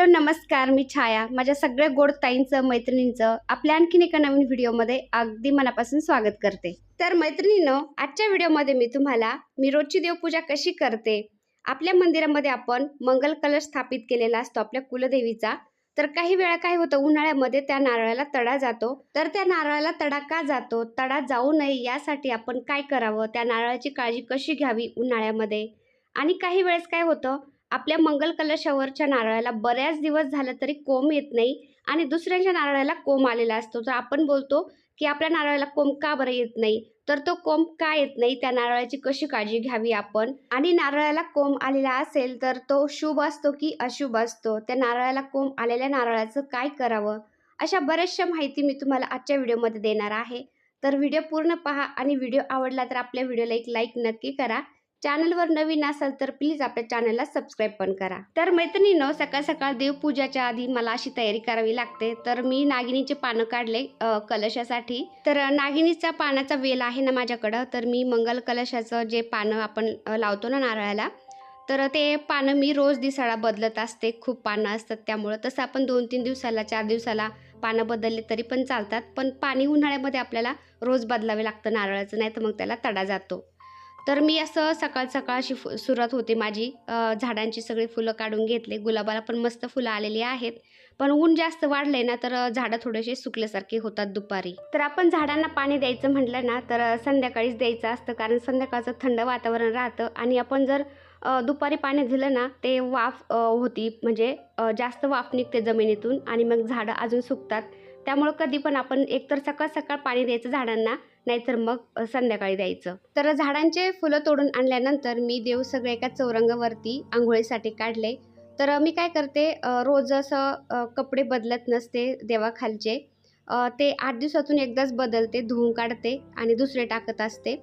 Hello नमस्कार मी छाया. माझ्या सगळ्या गोड ताईंचं मैत्रिणींचं आपल्या आणखीन एका नवीन व्हिडिओमध्ये अगदी मनापासून स्वागत करते. तर मैत्रिणीनं आजच्या व्हिडिओमध्ये मी तुम्हाला मी रोजची देवपूजा कशी करते आपल्या मंदिरामध्ये आपण मंगल कलश स्थापित केलेला असतो आपल्या कुलदेवीचा. तर काही वेळा काय होतं उन्हाळ्यामध्ये त्या नारळाला तडा जातो. तर त्या नारळाला तडा का जातो तडा जाऊ नये यासाठी आपण काय करावं त्या नारळाची काळजी कशी घ्यावी उन्हाळ्यामध्ये? आणि काही वेळेस काय होतं आपल्या मंगल कलशावरच्या नारळाला बऱ्याच दिवस झालं तरी कोंब येत नाही आणि दुसऱ्यांच्या नारळाला कोंब आलेला असतो. तर आपण बोलतो की आपल्या नारळाला कोंब का बरं येत नाही? तर तो कोंब का येत नाही? त्या नारळाची कशी काळजी घ्यावी आपण? आणि नारळाला कोंब आलेला असेल तर तो शुभ असतो की अशुभ असतो? त्या नारळाला कोंब आलेल्या नारळाचं काय करावं? अशा बऱ्याचशा माहिती मी तुम्हाला आजच्या व्हिडिओमध्ये देणार आहे. तर व्हिडिओ पूर्ण पहा आणि व्हिडिओ आवडला तर आपल्या व्हिडिओला एक लाईक नक्की करा. चॅनलवर नवीन असाल तर प्लीज आपल्या चॅनलला सबस्क्राईब पण करा. तर मैत्रिणीनं सकाळ सकाळ देवपूजाच्या आधी मला अशी तयारी करावी लागते. तर मी नागिनीचे पानं काढले कलशासाठी. तर नागिनीचा पानाचा वेल आहे ना माझ्याकडं तर मी मंगल कलशाचं जे पानं आपण लावतो ना नारळाला तर ते पानं मी रोज दिसाळा बदलत असते. खूप पानं असतात त्यामुळं. तसं आपण दोन तीन दिवसाला चार दिवसाला पानं बदलले तरी पण चालतात. पण पाणी उन्हाळ्यामध्ये आपल्याला रोज बदलावे लागतं नारळाचं नाही तर मग त्याला तडा जातो. तर मी असं सकाळ सकाळ अशी फु सुरुवात होते माझी. झाडांची सगळी फुलं काढून घेतले. गुलाबाला पण मस्त फुलं आलेली आहेत. पण ऊन जास्त वाढलंय ना तर झाडं थोडेसे सुकल्यासारखे होतात दुपारी. तर आपण झाडांना पाणी द्यायचं म्हटलं ना तर संध्याकाळीच द्यायचं असतं. कारण संध्याकाळचं थंड वातावरण राहतं. आणि आपण जर दुपारी पाणी दिलं ना ते वाफ होती. म्हणजे जास्त वाफ निघते जमिनीतून. आणि मग झाडं अजून सुकतात. त्यामुळं कधी पण आपण एकतर सकाळ सकाळ पाणी द्यायचं झाडांना नाहीतर मग संध्याकाळी द्यायचं. तर झाडांचे फुलं तोडून आणल्यानंतर मी देव सगळे एका चौरंगावरती आंघोळीसाठी काढले. तर मी काय करते रोज असं कपडे बदलत नसते देवाखालचे. ते आठ दिवसातून एकदाच बदलते धुवून काढते आणि दुसरे टाकत असते.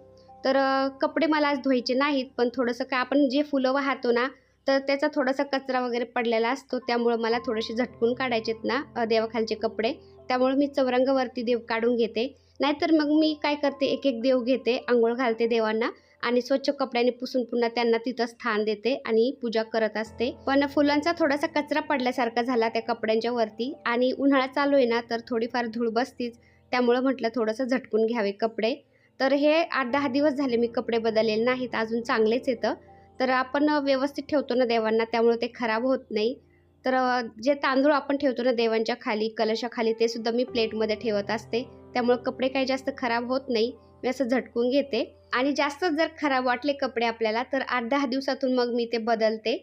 तर कपडे मला आज धुवायचे नाहीत पण थोडंसं काय आपण जे फुलं वाहतो ना तर त्याचा थोडासा कचरा वगैरे पडलेला असतो त्यामुळं मला थोडेसे झटकून काढायचेत ना देवाखालचे कपडे. त्यामुळे मी चौरंगावरती देव काढून घेते. नाहीतर मग मी काय करते एक एक देव घेते आंघोळ घालते देवांना आणि स्वच्छ कपड्याने पुसून पुन्हा त्यांना तिथं स्थान देते आणि पूजा करत असते. पण फुलांचा थोडासा कचरा पडल्यासारखा झाला त्या कपड्यांच्या वरती आणि उन्हाळा चालू आहे ना तर थोडीफार धूळ बसतीच. त्यामुळं म्हटलं थोडंसं झटकून घ्यावे कपडे. तर हे आठ दहा दिवस झाले मी कपडे बदललेले नाहीत अजून चांगलेच येतं. तर आपण व्यवस्थित ठेवतो ना देवांना त्यामुळे ते खराब होत नाही. तर जे तांदूळ आपण ठेवतो ना देवांच्या खाली कलशाखाली ते सुद्धा मी प्लेटमध्ये ठेवत असते. त्यामुळे कपडे काही जास्त खराब होत नाही. मी असं झटकून घेते. आणि जास्त जर खराब वाटले कपडे आपल्याला तर आठ दहा दिवसातून मग मी ते बदलते.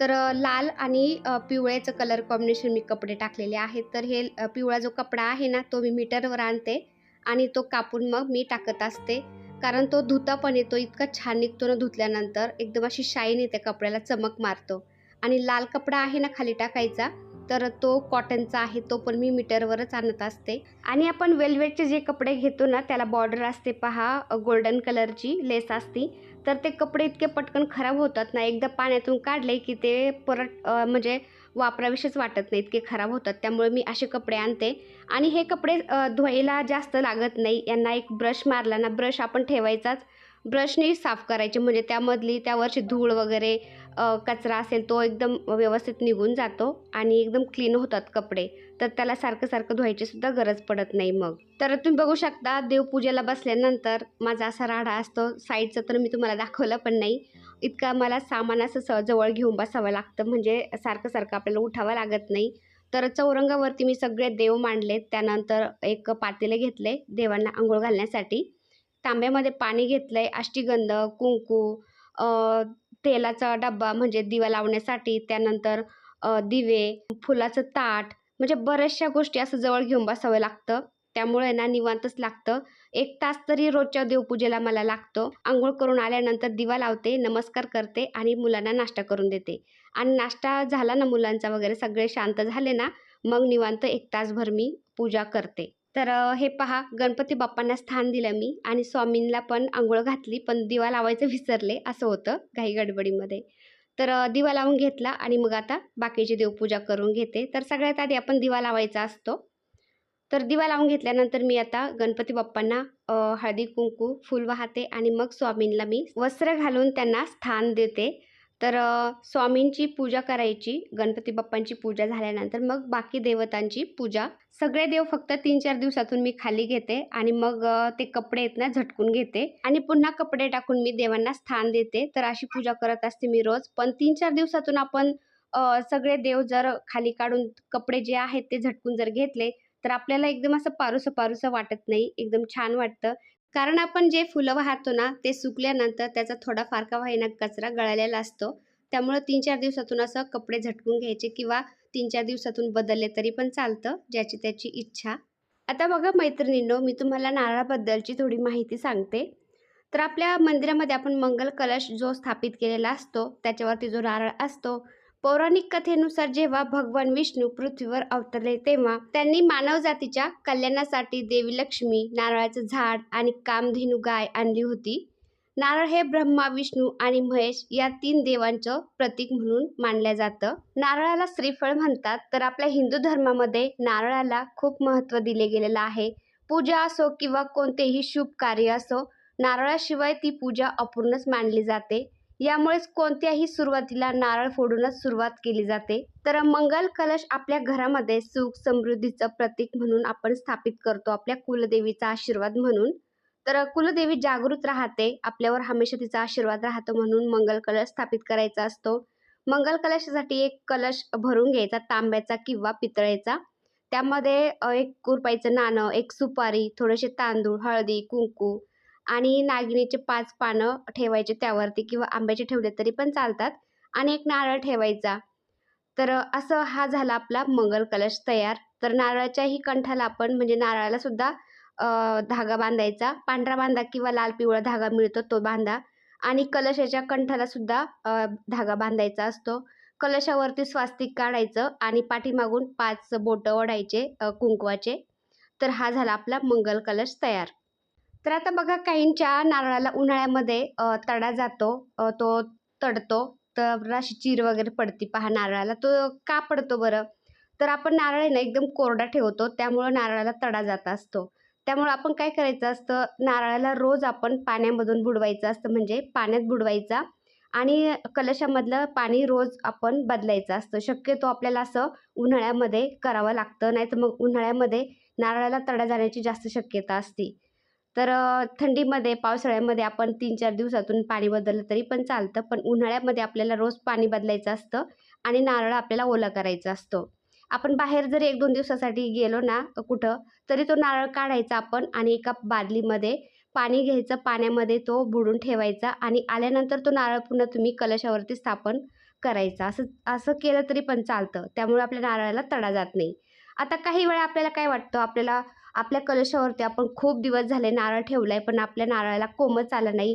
तर लाल आणि पिवळ्याचं कलर कॉम्बिनेशन मी कपडे टाकलेले आहेत. तर हे पिवळा जो कपडा आहे ना तो मी मीटरवर आणते. आणि तो कापून मग मी टाकत असते. कारण तो धुता पण येतो इतका छान निघतो ना धुतल्यानंतर. एकदम अशी शाईन येते कपड्याला चमक मारतो. आणि लाल कपडा आहे ना खाली टाकायचा तर तो कॉटनचा आहे तो पण मी मीटरवरच आणत असते. आणि आपण वेल्वेटचे जे कपडे घेतो ना त्याला बॉर्डर असते पहा गोल्डन कलरची लेस असती. तर ते कपडे इतके पटकन खराब होतात ना एकदा पाण्यातून काढले की ते परत म्हणजे वापराविषयीच वाटत नाही इतके खराब होतात. त्यामुळे मी असे कपडे आणते. आणि हे कपडे धुवायला जास्त लागत नाही. यांना एक ब्रश मारला ना ब्रश आपण ठेवायचाच. ब्रशने साफ करायचे. म्हणजे त्यामधली त्यावरची धूळ वगैरे कचरा असेल तो एकदम व्यवस्थित निघून जातो आणि एकदम क्लीन होतात कपडे. तर त्याला सारखं सारखं धुवायची सुद्धा गरज पडत नाही मग. तर तुम्ही बघू शकता देवपूजेला बसल्यानंतर माझा असा राडा असतो. साईडचं तर मी तुम्हाला दाखवलं पण नाही. इतका मला सामान असं स जवळ घेऊन बसावं लागतं. म्हणजे सारखं सारखं आपल्याला उठावं लागत नाही. तर चौरंगावरती मी सगळे देव मांडले. त्यानंतर एक पातेले घेतले देवांना आंघोळ घालण्यासाठी. तांब्यामध्ये पाणी घेतलं आहे अष्टीगंध कुंकू तेलाचा डब्बा म्हणजे दिवा लावण्यासाठी त्यानंतर दिवे फुलाचं ताट म्हणजे बऱ्याचशा गोष्टी असं जवळ घेऊन बसावं लागतं. त्यामुळे ना निवांतच लागतं. एक तास तरी रोजच्या देवपूजेला मला लागतो. आंघोळ करून आल्यानंतर दिवा लावते नमस्कार करते आणि मुलांना नाश्ता करून देते. आणि नाश्ता झाला ना मुलांचा वगैरे सगळे शांत झाले ना मग निवांत एक तासभर मी पूजा करते. तर हे पहा गणपती बाप्पांना स्थान दिलं मी आणि स्वामींना पण आंघोळ घातली पण दिवा लावायचं विसरले असं होतं घाई गडबडीमध्ये. तर दिवा लावून घेतला आणि मग आता बाकीची देवपूजा करून घेते. तर सगळ्यात आधी आपण दिवा लावायचा असतो. तर दिवा लावून घेतल्यानंतर मी आता गणपती बाप्पांना हळदी कुंकू फूल वाहते आणि मग स्वामींना मी वस्त्र घालून त्यांना स्थान देते. तर स्वामींची पूजा करायची गणपती बाप्पांची पूजा झाल्यानंतर मग बाकी देवतांची पूजा. सगळे देव फक्त तीन चार दिवसातून मी खाली घेते आणि मग ते कपडे आहेत ना झटकून घेते. आणि पुन्हा कपडे टाकून मी देवांना स्थान देते. तर अशी पूजा करत असते मी रोज. पण तीन चार दिवसातून आपण सगळे देव जर खाली काढून कपडे जे आहेत ते झटकून जर घेतले तर आपल्याला एकदम असं पारूसं पारूसं वाटत नाही. एकदम छान वाटतं. कारण आपण जे फुलं वाहतो ना ते सुकल्यानंतर त्याचा थोडा फारका व्हायना कचरा गळालेला असतो. त्यामुळं तीन चार दिवसातून असं कपडे झटकून घ्यायचे किंवा तीन चार दिवसातून बदलले तरी पण चालतं ज्याची त्याची इच्छा. आता बघा मैत्रिणींनो मी तुम्हाला नारळाबद्दलची थोडी माहिती सांगते. तर आपल्या मंदिरामध्ये आपण मंगल कलश जो स्थापित केलेला असतो त्याच्यावरती जो नारळ असतो पौराणिक कथेनुसार जेव्हा भगवान विष्णू पृथ्वीवर अवतरले तेव्हा त्यांनी मानव जातीच्या कल्याणासाठी देवी लक्ष्मी नारळाचं झाड आणि कामधेनू गाय आणली होती. नारळ हे ब्रह्मा विष्णू आणि महेश या तीन देवांचं प्रतीक म्हणून मानलं जातं. नारळाला श्रीफळ म्हणतात तर आपल्या हिंदू धर्मामध्ये नारळाला खूप महत्त्व दिले गेलेलं आहे. पूजा असो किंवा कोणतेही शुभ कार्य असो नारळाशिवाय ती पूजा अपूर्णच मानली जाते. यामुळेच कोणत्याही सुरुवातीला नारळ फोडूनच सुरुवात केली जाते. तर मंगल कलश आपल्या घरामध्ये सुख समृद्धीचं प्रतीक म्हणून आपण स्थापित करतो आपल्या कुलदेवीचा आशीर्वाद म्हणून. तर कुलदेवी जागृत राहते आपल्यावर हमेशा तिचा आशीर्वाद राहतो म्हणून मंगल कलश स्थापित करायचा असतो. मंगल कलशासाठी एक कलश भरून घ्यायचा तांब्याचा किंवा पितळेचा. त्यामध्ये एक कुरपाईचं नाणं एक सुपारी थोडेसे तांदूळ हळदी कुंकू आणि नागिनीचे पाच पानं ठेवायचे त्यावरती किंवा आंब्याचे ठेवले तरी पण चालतात आणि एक नारळ ठेवायचा. तर असं हा झाला आपला मंगल कलश तयार. तर नारळाच्याही कंठाला आपण म्हणजे नारळाला सुद्धा धागा बांधायचा. पांढरा बांधा किंवा लाल पिवळा धागा मिळतो तो बांधा. आणि कलशाच्या कंठाला सुद्धा धागा बांधायचा असतो. कलशावरती स्वास्तिक काढायचं आणि पाठीमागून पाच बोटं ओढायचे कुंकवाचे. तर हा झाला आपला मंगल कलश तयार. तर आता बघा काहींच्या नारळाला उन्हाळ्यामध्ये तडा जातो तो तडतो तर अशी चीर वगैरे पडती पहा नारळाला तो का पडतो बरं? तर आपण नारळ ना एकदम कोरडा ठेवतो त्यामुळं नारळाला तडा जात असतो. त्यामुळं आपण काय करायचं असतं नारळाला रोज आपण पाण्यामधून बुडवायचं असतं म्हणजे पाण्यात बुडवायचा आणि कलशामधलं पाणी रोज आपण बदलायचं असतं. शक्यतो आपल्याला असं उन्हाळ्यामध्ये करावं लागतं नाही तर मग उन्हाळ्यामध्ये नारळाला तडा जाण्याची जास्त शक्यता असते. तर थंडीमध्ये पावसाळ्यामध्ये आपण तीन चार दिवसातून पाणी बदललं तरी पण चालतं. पण उन्हाळ्यामध्ये आपल्याला रोज पाणी बदलायचं असतं आणि नारळ आपल्याला ओला करायचा असतो. आपण बाहेर जरी एक दोन दिवसासाठी गेलो ना कुठं तरी तो नारळ काढायचा आपण आणि एका बादलीमध्ये पाणी घ्यायचं पाण्यामध्ये तो बुडून ठेवायचा आणि आल्यानंतर तो नारळ पुन्हा तुम्ही कलशावरती स्थापन करायचा. असं असं केलं तरी पण चालतं. त्यामुळे आपल्या नारळाला तडा जात नाही. आता काही वेळा आपल्याला काय वाटतं? आपल्याला आपल्या कलशावरती आपण खूप दिवस झाले नारळ ठेवला आहे पण आपल्या नारळाला कोमच आलं नाही.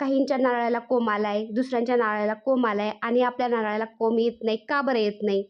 काहींच्या नारळाला कोंब आला आहे दुसऱ्यांच्या नारळाला कोंब आला आहे आणि आपल्या नारळाला कोंब येत नाही. का बरं येत नाही?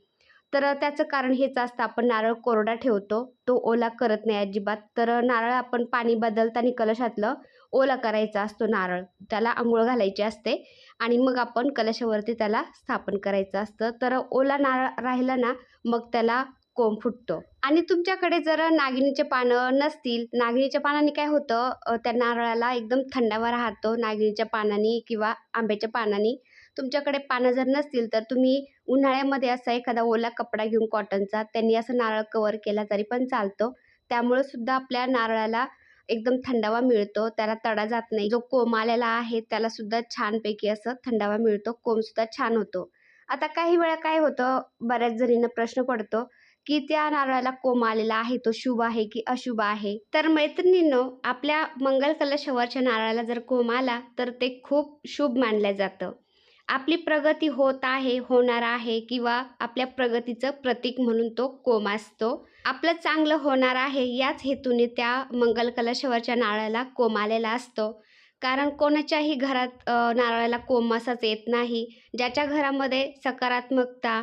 तर त्याचं कारण हेच असतं आपण नारळ कोरडा ठेवतो तो ओला करत नाही अजिबात. तर नारळ आपण पाणी बदलताना कलशातलं ओला करायचा असतो नारळ. त्याला आंघोळ घालायची असते आणि मग आपण कलशावरती त्याला स्थापन करायचं असतं. तर ओला नारळ राहिला ना मग त्याला कोंब फुटतो. आणि तुमच्याकडे जर नागिनीचे पानं नसतील नागिनीच्या पानाने काय होतं? त्या नारळाला एकदम थंडावा राहतो नागिनीच्या पानानी किंवा आंब्याच्या पानानी. तुमच्याकडे पानं जर नसतील तर तुम्ही उन्हाळ्यामध्ये असा एखादा ओला कपडा घेऊन कॉटनचा त्यांनी असं नारळ कवर केला तरी पण चालतो. त्यामुळं सुद्धा आपल्या नारळाला एकदम थंडावा मिळतो त्याला तडा जात नाही. जो कोंब आलेला आहे त्याला सुद्धा छानपैकी असं थंडावा मिळतो कोंबसुद्धा छान होतो. आता काही वेळा काय होतं बऱ्याच जणींना प्रश्न पडतो की त्या नारळाला कोंब आलेला आहे तो शुभ आहे की अशुभ आहे? तर मैत्रिणींनो आपल्या मंगल कलशवरच्या नारळाला जर कोंब आला तर ते खूप शुभ मानलं जातं. आपली प्रगती होत आहे होणार आहे किंवा आपल्या प्रगतीचं प्रतीक म्हणून तो कोम असतो. आपलं चांगलं होणार आहे याच हेतूने त्या मंगल कलशवरच्या नारळाला कोम आलेला असतो. कारण कोणाच्याही घरात नारळाला कोम असाच येत नाही. ज्याच्या घरामध्ये सकारात्मकता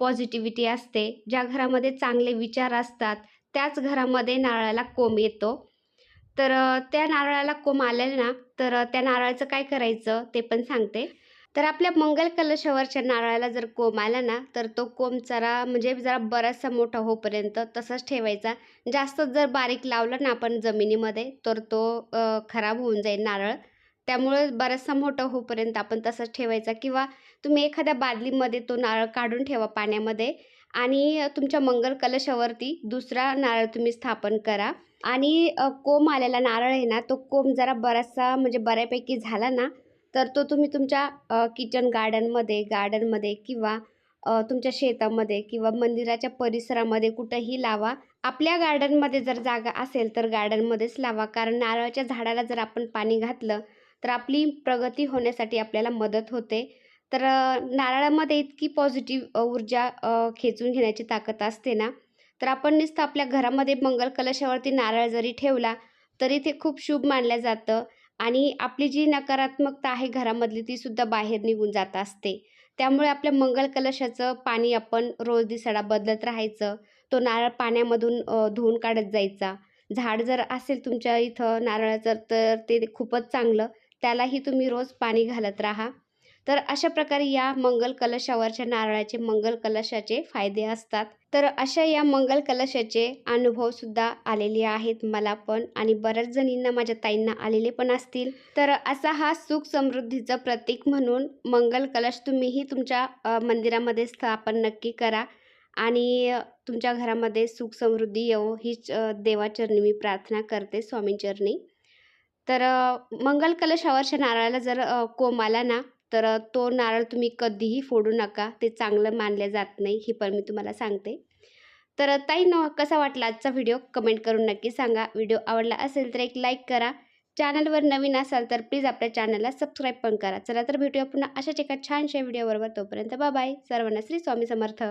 पॉझिटिव्हिटी असते. ज्या घरामध्ये चांगले विचार असतात त्याच घरामध्ये नारळाला कोंब येतो. तर त्या नारळाला कोंब आलेलं ना तर त्या नारळाचं काय करायचं ते पण सांगते. तर आपल्या मंगल कलशावरच्या नारळाला जर कोंब आला ना तर तो कोंब जरा म्हणजे जरा बराचसा मोठा होईपर्यंत तसाच ठेवायचा. जास्त जर बारीक लावला ना आपण जमिनीमध्ये तर तो खराब होऊन जाईल नारळ. त्यामुळं बराचसा मोठा होईपर्यंत आपण तसंच ठेवायचा. किंवा तुम्ही एखाद्या बादलीमध्ये तो नारळ काढून ठेवा पाण्यामध्ये आणि तुमच्या मंगल कलशावरती दुसरा नारळ तुम्ही स्थापन करा. आणि कोंब आलेला नारळ आहे ना तो कोंब जरा बराचसा म्हणजे बऱ्यापैकी झाला ना तर तो तुम्ही तुमच्या किचन गार्डनमध्ये गार्डनमध्ये किंवा तुमच्या शेतामध्ये किंवा मंदिराच्या परिसरामध्ये कुठंही लावा. आपल्या गार्डनमध्ये जर जागा असेल तर गार्डनमध्येच लावा. कारण नारळाच्या झाडाला जर आपण पाणी घातलं तर आपली प्रगती होण्यासाठी आपल्याला मदत होते. तर नारळामध्ये इतकी पॉझिटिव्ह ऊर्जा खेचून घेण्याची ताकद असते ना तर आपण नुसतं आपल्या घरामध्ये मंगल कलशावरती नारळ जरी ठेवला तरी ते खूप शुभ मानलं जातं आणि आपली जी नकारात्मकता आहे घरामधली तीसुद्धा बाहेर निघून जात असते. त्यामुळे आपल्या मंगल कलशाचं पाणी आपण रोज दिसाडा बदलत राहायचं तो नारळ पाण्यामधून धुवून काढत जायचा. झाड जर असेल तुमच्या इथं नारळाचं तर ते खूपच चांगलं. त्यालाही तुम्ही रोज पाणी घालत राहा. तर अशा प्रकारे या मंगल कलशावरच्या नारळाचे मंगल कलशाचे फायदे असतात. तर अशा या मंगल कलशाचे अनुभवसुद्धा आलेले आहेत मला पण आणि बऱ्याच जणींना माझ्या ताईंना आलेले पण असतील. तर असा हा सुख समृद्धीचं प्रतीक म्हणून मंगल कलश तुम्हीही तुमच्या मंदिरामध्ये स्थापन नक्की करा. आणि तुमच्या घरामध्ये सुख समृद्धी येवो हीच देवाचरणी मी प्रार्थना करते स्वामीचरणी. तर मंगल कलशावरच्या नारळाला जर कोंब आला ना तर तो नारळ तुम्ही कधीही फोडू नका. ते चांगलं मानले जात नाही ही पण मी तुम्हाला सांगते. तर ताई न कसा वाटला आजचा व्हिडिओ? कमेंट करून नक्की सांगा. व्हिडिओ आवडला असेल तर एक लाईक करा. चॅनलवर नवीन असाल तर प्लीज आपल्या चॅनलला सबस्क्राईब पण करा. चला तर भेटूया पुन्हा अशाच एका छानशा व्हिडिओबरोबर. तोपर्यंत बाय. सर्वांना श्री स्वामी समर्थ.